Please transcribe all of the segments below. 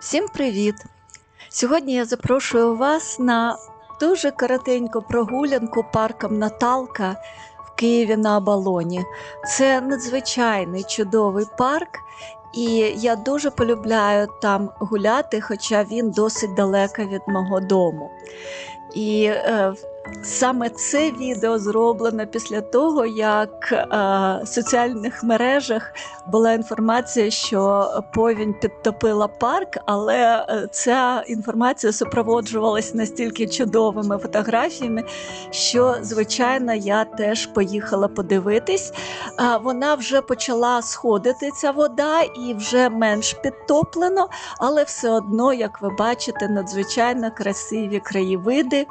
Всім привіт! Сьогодні я запрошую вас на дуже коротеньку прогулянку парком Наталка в Києві на Оболоні. Це надзвичайний чудовий парк, і я дуже полюбляю там гуляти, хоча він досить далеко від мого дому. І е, саме це відео зроблено після того, як е, в соціальних мережах була інформація, що повінь підтопила парк, але е, ця інформація супроводжувалася настільки чудовими фотографіями, що, звичайно, я теж поїхала подивитись. А, Вона вже почала сходити ця вода і вже менш підтоплено, але все одно, як ви бачите, надзвичайно красиві краєвиди.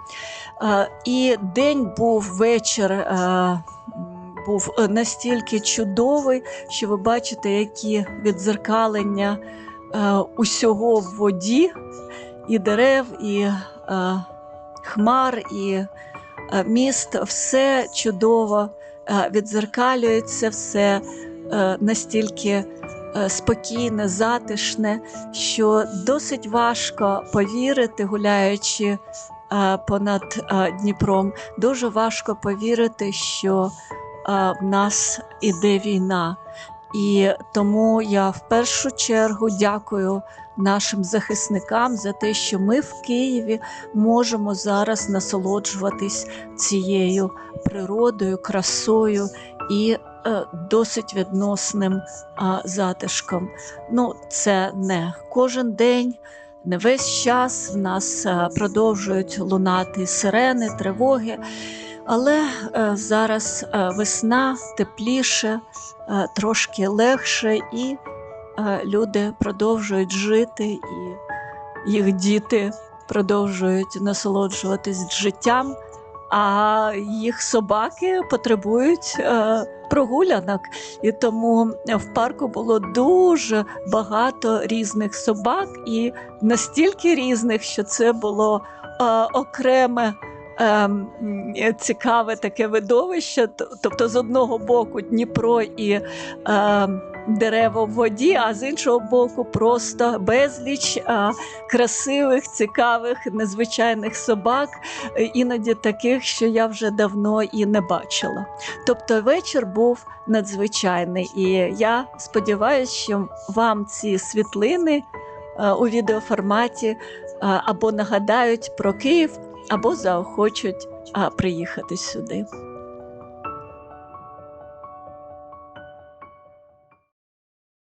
А, І день був вечір. е, Був е, настільки чудовий, що ви бачите, які відзеркалення е, усього в воді, і дерев, і е, хмар, і е, міст, все чудово е, відзеркалюється, все е, настільки е, спокійне, затишне, що досить важко повірити, гуляючи понад е, Дніпром, дуже важко повірити, що е, в нас іде війна. І тому я в першу чергу дякую нашим захисникам за те, що ми в Києві можемо зараз насолоджуватись цією природою, красою і е, досить відносним а, затишком. Ну, це не кожен день. Не весь час в нас е, продовжують лунати сирени, тривоги, але е, зараз е, весна тепліше, трошки легше, і люди продовжують жити, і їх діти продовжують насолоджуватись життям, а їх собаки потребують е, прогулянок. І тому в парку було дуже багато різних собак, і настільки різних, що це було е, окреме. Ем, Цікаве таке видовище. Тобто, з одного боку Дніпро і ем, дерева в воді, а з іншого боку, просто безліч а, красивих, цікавих, незвичайних собак, е, іноді таких, що я вже давно і не бачила. Тобто вечір був надзвичайний, і я сподіваюся, що вам ці світлини е, у відеоформаті е, або нагадають про Київ, або заохочуть приїхати сюди.